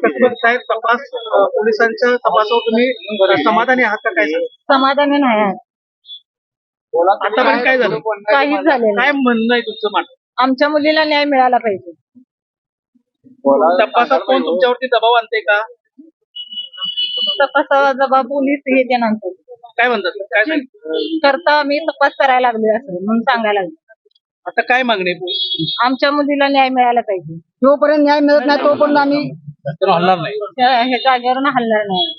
बघताय तपास पोलिसांच्या तपासावर तुम्ही समाधानी आहात का काय? समाधानी नाही आहे. आतापर्यंत काय झालं काहीच झालेलं नाही. काय म्हणणं आहे तुमचं मान आमच्या मुलीला न्याय मिळाला पाहिजे तपासात कोण तुमच्यावरती दबाव आणते का तपासाचा जबाब पोलीस हे नंतर काय म्हणतात काय? करता आम्ही तपास करायला लागलोय असं म्हणून सांगायला लागलो आता काय मागणी? आमच्या मुलीला न्याय मिळाला पाहिजे जोपर्यंत न्याय मिळत नाही तोपर्यंत आम्ही तर हलणार नाही. जागेवरून हलणार नाही.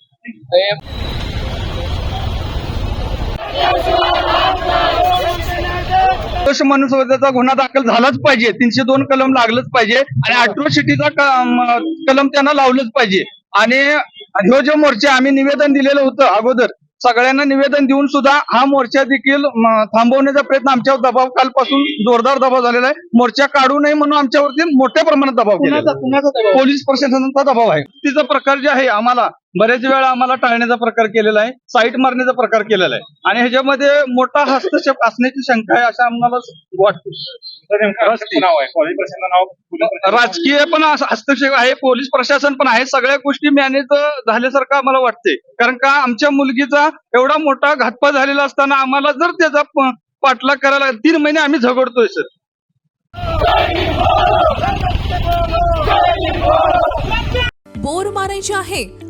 मनुष्यवधाचा गुन्हा दाखल झालाच पाहिजे. तीनशे दोन कलम लागलंच पाहिजे. आणि अॅट्रोसिटीचा कलम त्यांना लावलंच पाहिजे. आणि ह्यो जो मोर्चा आम्ही निवेदन दिलेलं होतं अगोदर सगळ्यांना निवेदन देऊन सुद्धा हा मोर्चा देखील थांबवण्याचा प्रयत्न आमच्यावर दबाव कालपासून जोरदार दबाव झालेला आहे. मोर्चा काढू नये म्हणून आमच्यावरती मोठ्या प्रमाणात दबाव केला पोलीस प्रशासनाचा दबाव आहे. तिचा प्रकार जे आहे आम्हाला बरेच वेळा आम्हाला टाळण्याचा प्रकार केलेला आहे साईट मारण्याचा प्रकार केलेला आहे. आणि ह्याच्यामध्ये मोठा हस्तक्षेप असण्याची शंका आहे असं आम्हाला वाटते. राजकीय पण अस- हस्तक्षेप आहे पोलीस प्रशासन पण आहे. सगळ्या गोष्टी मॅनेज झाल्यासारखं आम्हाला वाटते कारण का आमच्या मुलगीचा एवढा मोठा घातपात झालेला असताना आम्हाला जर त्याचा पाठलाग करायला तीन महिने आम्ही झगडतोय सर. बोर मारायचे आहे.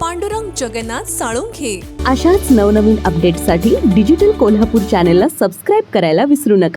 पांडुरंग जगन्नाथ साळुंखे. अशाच नवनवीन अपडेटसाठी डिजिटल कोल्हापूर चॅनेलला सबस्क्राईब करायला विसरू नका.